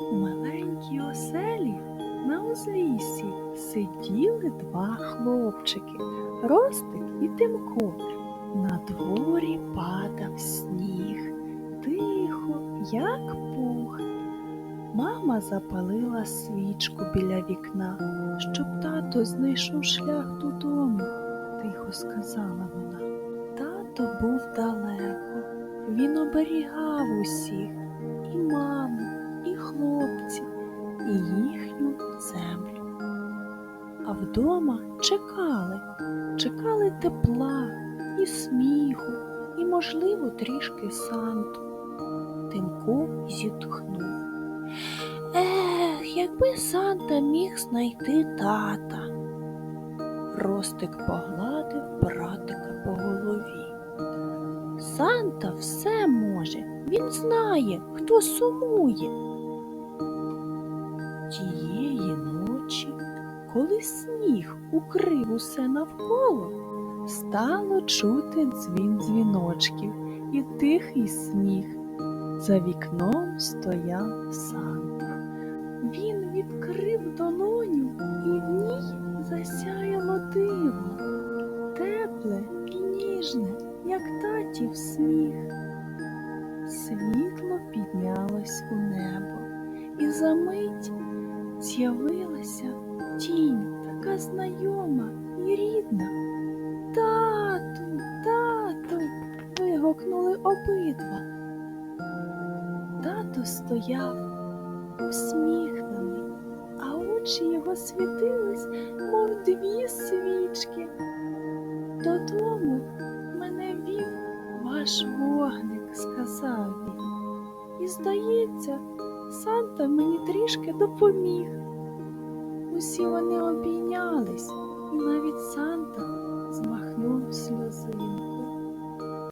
У маленькій оселі на узліссі сиділи два хлопчики Ростик і Тимко. На дворі падав сніг, тихо, як пух. Мама запалила свічку біля вікна, щоб тато знайшов шлях додому, тихо сказала вона. Тато був далеко, він оберігав усіх, хлопців, і їхню землю. А вдома чекали, чекали тепла, і сміху, і, можливо, трішки санту. Тимко зітхнув. Ех, якби Санта міг знайти тата. Ростик погладив братика по голові. Санта все може, він знає, хто сумує. Тієї ночі, коли сніг укрив усе навколо, стало чути дзвін дзвіночків і тихий сміх. За вікном стояв Санта. Він відкрив долоню, і в ній засяяло диво, тепле і ніжне, як татів сміх. Світло піднялось у небо, і за мить з'явилася тінь, така знайома і рідна. Тату, тату. вигукнули обидва. Тато стояв усміхнений, а очі його світились, мов дві свічки. Додому мене вів ваш вогник, сказав він. І, здається, Санта мені трішки допоміг. Усі вони обійнялись, і навіть Санта змахнув сльозину.